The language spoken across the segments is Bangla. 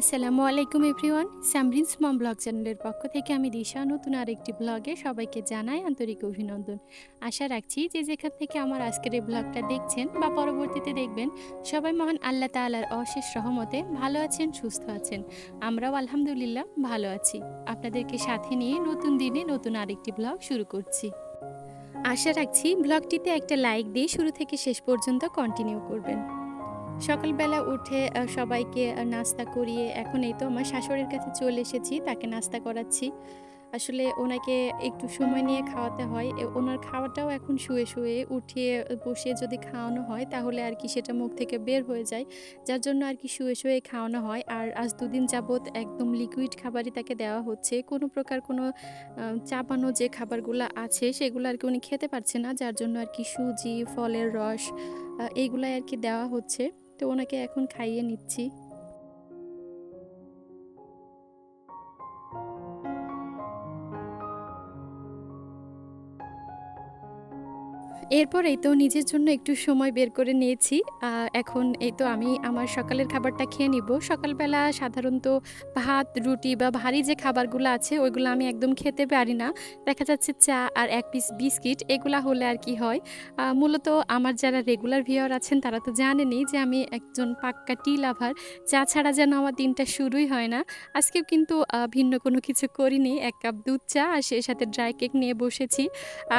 আসসালামু আলাইকুম এভরিওয়ান। সামরিনস মম ব্লগ চ্যানেলের পক্ষ থেকে আমি দিশা। নতুন আরেকটি ব্লগে সবাইকে জানাই আন্তরিক অভিনন্দন। আশা রাখছি যে যেখান থেকে আমার আজকের এই ব্লগটা দেখছেন বা পরবর্তীতে দেখবেন, সবাই মহান আল্লাহ তাআলার অশেষ রহমতে ভালো আছেন, সুস্থ আছেন। আমরাও আলহামদুলিল্লাহ ভালো আছি। আপনাদেরকে সাথে নিয়ে নতুন দিনে নতুন আরেকটি ব্লগ শুরু করছি। আশা রাখছি ব্লগটিতে একটা লাইক দিয়ে শুরু থেকে শেষ পর্যন্ত কন্টিনিউ করবেন। সকালবেলা উঠে সবাইকে নাস্তা করিয়ে এখন এই তো আমার শাশুড়ির কাছে চলে এসেছি, তাকে নাস্তা করাচ্ছি। আসলে ওনাকে একটু সময় নিয়ে খাওয়াতে হয় ওনার খাওয়াটাও এখন শুয়ে শুয়ে উঠিয়ে বসিয়ে যদি খাওয়ানো হয়, তাহলে আর কি সেটা মুখ থেকে বের হয়ে যায়। যার জন্য আর কি শুয়ে শুয়ে খাওয়ানো হয়। আর আজ দুদিন যাবৎ একদম লিকুইড খাবারই তাকে দেওয়া হচ্ছে। কোনো প্রকার কোনো চাপানো যে খাবারগুলো আছে, সেগুলো আর কি উনি খেতে পারছে না, যার জন্য আর কি সুজি, ফলের রস এইগুলাই আর কি দেওয়া হচ্ছে। তো ওনাকে এখন খাইয়ে নিচ্ছি। এরপরেই তো নিজের জন্য একটু সময় বের করে নিয়েছি। এখন এই তো আমি আমার সকালের খাবারটা খেয়ে নিব। সকালবেলা সাধারণত ভাত, রুটি বা ভারী যে খাবারগুলো আছে, ওইগুলো আমি একদম খেতে পারি না। দেখা যাচ্ছে চা আর এক পিস বিস্কিট, এগুলা হলে আর কি হয়। মূলত আমার যারা রেগুলার ভিওর আছেন, তারা তো জানেনই যে আমি একজন পাক্কা টি লাভার। চা ছাড়া যেন আমার দিনটা শুরুই হয় না। আজকেও কিন্তু ভিন্ন কোনো কিছু করিনি। এক কাপ দুধ চা আর সেই সাথে ড্রাই কেক নিয়ে বসেছি।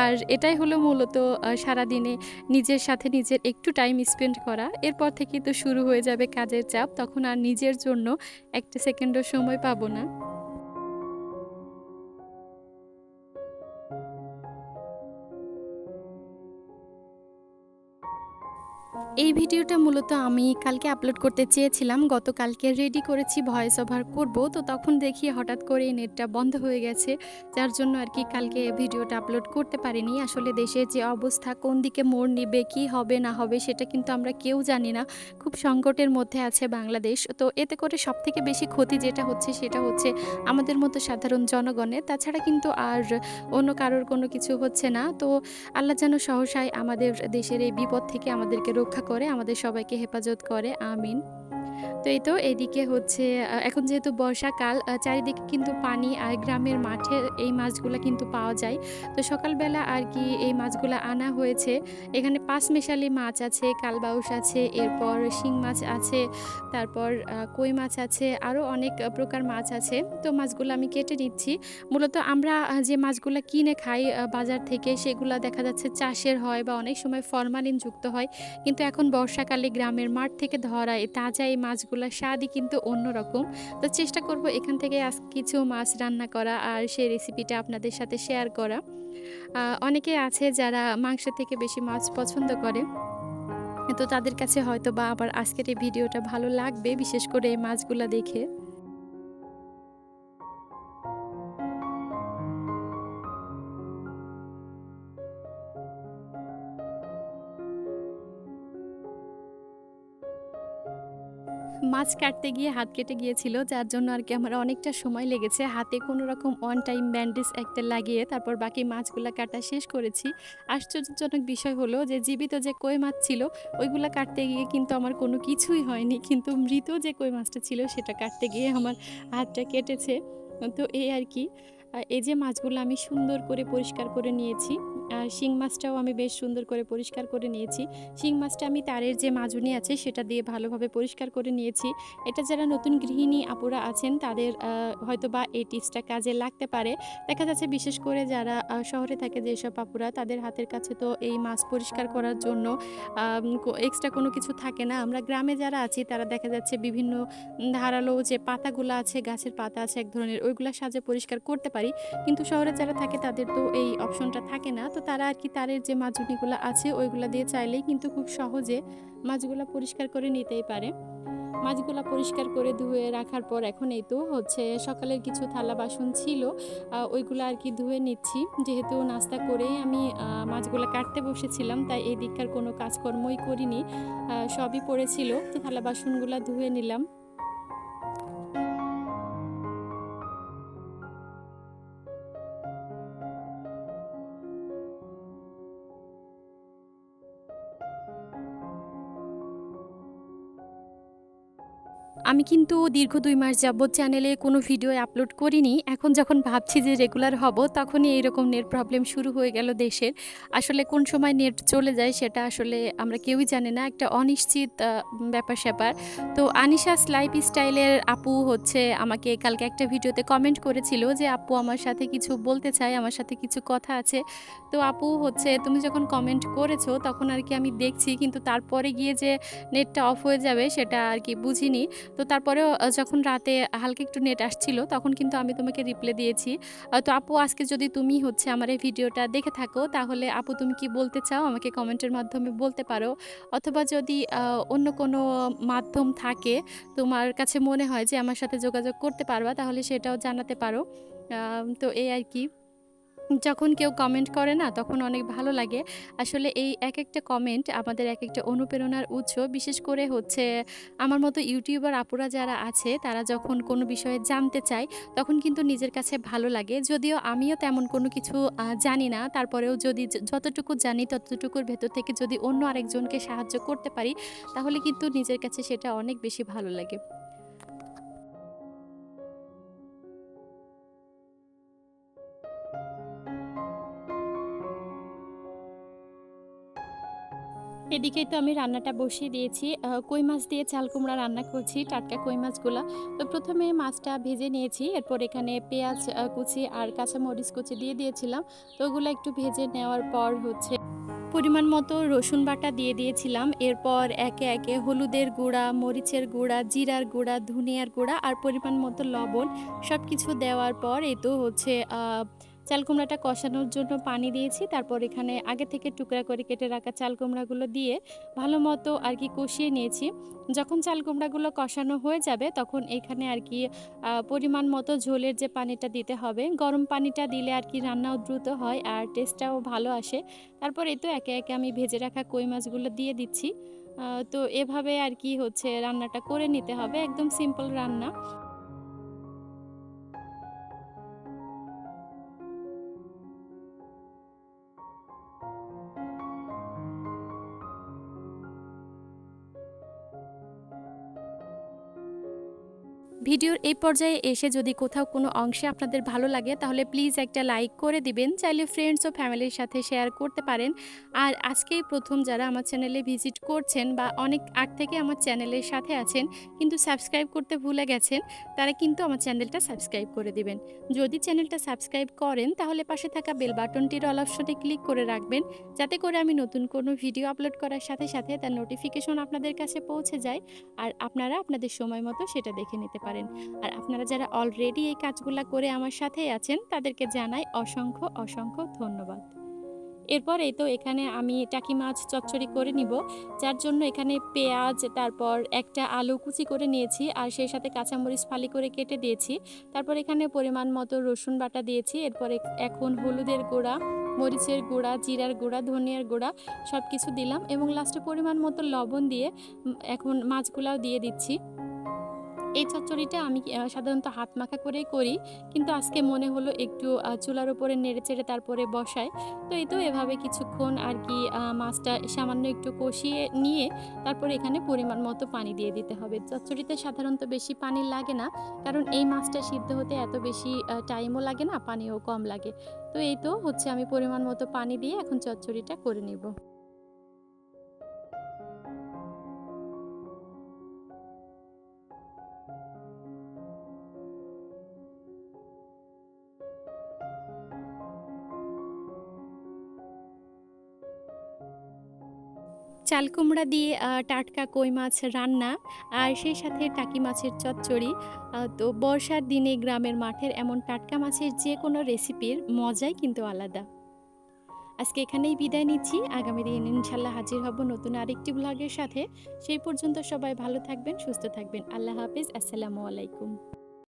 আর এটাই হলো মূলত সারাদিনে নিজের সাথে নিজের একটু টাইম স্পেন্ড করা। এরপর থেকে তো শুরু হয়ে যাবে কাজের চাপ, তখন আর নিজের জন্য একটা সেকেন্ডও সময় পাবো না। এই ভিডিওটা মূলত আমি কালকে আপলোড করতে চেয়েছিলাম। গতকালকে রেডি করেছি ভয়েস ওভার করব। তো তখন দেখি হঠাৎ করে নেটটা বন্ধ হয়ে গেছে। যার জন্য আর কি কালকে ভিডিওটা আপলোড করতে পারিনি। আসলে দেশের যে অবস্থা, কোন দিকে মোড় নিবে, কি হবে, না হবে, সেটা কিন্তু আমরা কেউ জানি না। খুব সংকটের মধ্যে আছে বাংলাদেশ। তো এতে করে সব থেকে বেশি ক্ষতি যেটা হচ্ছে, সেটা হচ্ছে আমাদের মতো সাধারণ জনগণের তাছাড়া কিন্তু আর অন্য কারোর কোনো কিছু হচ্ছে না। তো আল্লাহ যেন সহসায় আমাদের দেশের এই বিপদ থেকে আমাদেরকে রক্ষা করে আমাদের সবাইকে হেফাজত করে আমিন। তো এই তো এদিকে হচ্ছে এখন যেহেতু বর্ষাকাল চারিদিকে কিন্তু পানি আর গ্রামের মাঠে এই মাছগুলো কিন্তু পাওয়া যায়। তো সকালবেলা আর কি এই মাছগুলো আনা হয়েছে। এখানে পাঁচ মেশালি মাছ আছে, কালবাউস আছে, এরপর শিং মাছ আছে, তারপর কই মাছ আছে আরও অনেক প্রকার মাছ আছে। তো মাছগুলো আমি কেটে নিচ্ছি। মূলত আমরা যে মাছগুলো কিনে খাই বাজার থেকে সেগুলো দেখা যাচ্ছে চাষের হয় বা অনেক সময় ফরমালিন যুক্ত হয়। কিন্তু এখন বর্ষাকালে গ্রামের মাঠ থেকে ধরা তাজা এই মাছগুলোর স্বাদই কিন্তু অন্যরকম। তো চেষ্টা করব এখান থেকে আজ কিছু মাছ রান্না করা আর সেই রেসিপিটা আপনাদের সাথে শেয়ার করা। অনেকে আছে যারা মাংস থেকে বেশি মাছ পছন্দ করে। তো তাদের কাছে হয়তো বা আবার আজকের এই ভিডিওটা ভালো লাগবে, বিশেষ করে এই মাছগুলো দেখে। মাছ কাটতে গিয়ে হাত কেটে গিয়েছিল, যার জন্য আর কি আমার অনেকটা সময় লেগেছে। হাতে কোনো রকম অন টাইম ব্যান্ডেজ একটা লাগিয়ে তারপর বাকি মাছগুলো কাটা শেষ করেছি। আশ্চর্যজনক বিষয় হলো যে, জীবিত যে কই মাছ ছিল, ওইগুলো কাটতে গিয়ে কিন্তু আমার কোনো কিছুই হয়নি। কিন্তু মৃত যে কই মাছটা ছিল, সেটা কাটতে গিয়ে আমার হাতটা কেটেছে। তো এই আর কি। এই যে মাছগুলো আমি সুন্দর করে পরিষ্কার করে নিয়েছি আর শিং মাছটাও আমি বেশ সুন্দর করে পরিষ্কার করে নিয়েছি। শিং মাছটা আমি তারের যে মাজুনি আছে সেটা দিয়ে ভালোভাবে পরিষ্কার করে নিয়েছি। এটা যারা নতুন গৃহিণী আপুরা আছেন, তাদের হয়তো বা এই টিপসটা কাজে লাগতে পারে। দেখা যাচ্ছে বিশেষ করে যারা শহরে থাকে যেসব আপুরা, তাদের হাতের কাছে তো এই মাছ পরিষ্কার করার জন্য এক্সট্রা কোনো কিছু থাকে না। আমরা গ্রামে যারা আছি, তারা দেখা যাচ্ছে বিভিন্ন ধারালো যে পাতাগুলো আছে, গাছের পাতা আছে, এক ধরনের ওইগুলোর সাজে পরিষ্কার করতে পারি। কিন্তু শহরে যারা থাকে তাদের তো এই অপশনটা থাকে না। তো তারা আর কি তারের যে মাজুনিগুলো আছে ওইগুলো দিয়ে চাইলেই কিন্তু খুব সহজে মাছগুলো পরিষ্কার করে নিতেই পারে। মাছগুলো পরিষ্কার করে ধুয়ে রাখার পর এখন এই তো হচ্ছে সকালের কিছু থালা বাসন ছিল ওইগুলো আর কি ধুয়ে নিচ্ছি। যেহেতু নাস্তা করেই আমি মাছগুলো কাটতে বসেছিলাম, তাই এই দিককার কোনো কাজকর্মই করিনি সবই পড়েছিল। তো থালা বাসনগুলো ধুয়ে নিলাম। আমি কিন্তু দীর্ঘ দুই মাস যাবৎ চ্যানেলে কোনো ভিডিও আপলোড করিনি। এখন যখন ভাবছি যে রেগুলার হব, তখনই এইরকম নেট প্রবলেম শুরু হয়ে গেল দেশের। আসলে কোন সময় নেট চলে যায় সেটা আসলে আমরা কেউই জানি না। একটা অনিশ্চিত ব্যাপার স্যাপার। তো আনিশাস লাইফ স্টাইলের আপু হচ্ছে আমাকে কালকে একটা ভিডিওতে কমেন্ট করেছিল যে, আপু আমার সাথে কিছু বলতে চাই আমার সাথে কিছু কথা আছে। তো আপু হচ্ছে, তুমি যখন কমেন্ট করেছ, তখন আর কি আমি দেখছি, কিন্তু তারপরে গিয়ে যে নেটটা অফ হয়ে যাবে, সেটা আর কি বুঝিনি। তো তারপরেও যখন রাতে হালকা একটু নেট আসছিল, তখন কিন্তু আমি তোমাকে রিপ্লাই দিয়েছি। তো আপু, আজকে যদি তুমি হচ্ছে আমার এই ভিডিওটা দেখে থাকো, তাহলে আপু তুমি কি বলতে চাও? আমাকে কমেন্টের মাধ্যমে বলতে পারো। অথবা যদি অন্য কোনো মাধ্যম থাকে, তোমার কাছে মনে হয় যে আমার সাথে যোগাযোগ করতে পারবা, তাহলে সেটাও জানাতে পারো। তো এই আর কি। যখন কেউ কমেন্ট করে না, তখন অনেক ভালো লাগে। আসলে এই এক একটা কমেন্ট আমাদের এক একটা অনুপ্রেরণার উৎস। বিশেষ করে হচ্ছে আমার মতো ইউটিউবার আপুরা যারা আছে, তারা যখন কোনো বিষয়ে জানতে চায়, তখন কিন্তু নিজের কাছে ভালো লাগে। যদিও আমিও তেমন কোনো কিছু জানি না। তারপরেও যদি যতটুকু জানি, ততটুকুর ভেতর থেকে যদি অন্য আরেকজনকে সাহায্য করতে পারি, তাহলে কিন্তু নিজের কাছে সেটা অনেক বেশি ভালো লাগে। এদিকেই তো আমি রান্নাটা বসিয়ে দিয়েছি। কই মাছ দিয়ে চাল কুমড়া রান্না করছি, টাটকা কই মাছগুলো। তো প্রথমে মাছটা ভেজে নিয়েছি, এরপর এখানে পেঁয়াজ কুচি আর কাঁচামরিচ কুচি দিয়ে দিয়েছিলাম। তো ওগুলো একটু ভেজে নেওয়ার পর হচ্ছে পরিমাণ মতো রসুন বাটা দিয়ে দিয়েছিলাম। এরপর একে একে হলুদের গুঁড়া, মরিচের গুঁড়া, জিরার গুঁড়া, ধনিয়ার গুঁড়া আর পরিমাণ মতো লবণ সব কিছু দেওয়ার পর এই তো হচ্ছে চাল কুমড়াটা কষানোর জন্য পানি দিয়েছি, তারপর এখানে আগে থেকে টুকরা করে কেটে রাখা চাল কুমড়াগুলো দিয়ে ভালো মতো আর কি কষিয়ে নিয়েছি। যখন চাল কুমড়াগুলো কষানো হয়ে যাবে, তখন এখানে আর কি পরিমাণ মতো ঝোলের যে পানিটা দিতে হবে, গরম পানিটা দিলে আর কি রান্নাও দ্রুত হয় আর টেস্টটাও ভালো আসে। তারপর এই তো একে একে আমি ভেজে রাখা কই মাছগুলো দিয়ে দিচ্ছি। তো এভাবে আর কি হচ্ছে রান্নাটা করে নিতে হবে, একদম সিম্পল রান্না। ভিডিওর এই পর্যায়ে এসে যদি কোথাও কোনো অংশে আপনাদের ভালো লাগে, তাহলে প্লিজ একটা লাইক করে দিবেন। চাইলে ফ্রেন্ডস ও ফ্যামিলির সাথে শেয়ার করতে পারেন। আর আজকেই প্রথম যারা আমার চ্যানেলে ভিজিট করছেন বা অনেক আগ থেকে আমার চ্যানেলের সাথে আছেন, কিন্তু সাবস্ক্রাইব করতে ভুলে গেছেন, তারা কিন্তু আমার চ্যানেলটা সাবস্ক্রাইব করে দিবেন। যদি চ্যানেলটা সাবস্ক্রাইব করেন, তাহলে পাশে থাকা বেল বাটনটির অল অপশনে ক্লিক করে রাখবেন। যাতে করে আমি নতুন কোনো ভিডিও আপলোড করার সাথে সাথে তার নোটিফিকেশন আপনাদের কাছে পৌঁছে যায়। আর আপনারা আপনাদের সময় মতো সেটা দেখে নিতে পারেন। আর আপনারা যারা অলরেডি এই কাজগুলা করে আমার সাথেই আছেন, তাদেরকে জানাই অসংখ্য অসংখ্য ধন্যবাদ। এরপর এই তো এখানে আমি টাকি মাছ চচ্চড়ি করে নিব। যার জন্য এখানে পেঁয়াজ, তারপর একটা আলু কুচি করে নিয়েছি, আর সেই সাথে কাঁচামরিচ ফালি করে কেটে দিয়েছি। তারপর এখানে পরিমাণ মতো রসুন বাটা দিয়েছি। এরপর এখন হলুদের গুঁড়া, মরিচের গুঁড়া, জিরার গুঁড়া, ধনিয়ার গুঁড়া সব কিছু দিলাম এবং লাস্টে পরিমাণ মতো লবণ দিয়ে এখন মাছগুলাও দিয়ে দিচ্ছি। এই চচ্চড়িটা আমি সাধারণত হাত মাখা করেই করি। কিন্তু আজকে মনে হলো একটু চুলার উপরে নেড়ে চেড়ে তারপরে বসাই। তো এই তো এভাবে কিছুক্ষণ আর কি মাছটা সামান্য একটু কষিয়ে নিয়ে তারপর এখানে পরিমাণ মতো পানি দিয়ে দিতে হবে। চচ্চড়িতে সাধারণত বেশি পানি লাগে না, কারণ এই মাছটা সিদ্ধ হতে এত বেশি টাইমও লাগে না, পানিও কম লাগে। তো এই তো হচ্ছে আমি পরিমাণ মতো পানি দিয়ে এখন চচ্চড়িটা করে নিব। চাল কুমড়া দিয়ে টাটকা কই মাছ রান্না আর সেই সাথে টাকি মাছের চচ্চড়ি। তো বর্ষার দিনে গ্রামের মাঠের এমন টাটকা মাছের যে কোনো রেসিপির মজাই কিন্তু আলাদা। আজকে এখানেই বিদায় নিচ্ছি। আগামী দিন ইনশাল্লাহ হাজির হব নতুন আরেকটি ব্লগের সাথে। সেই পর্যন্ত সবাই ভালো থাকবেন, সুস্থ থাকবেন। আল্লাহ হাফিজ। আসসালামু আলাইকুম।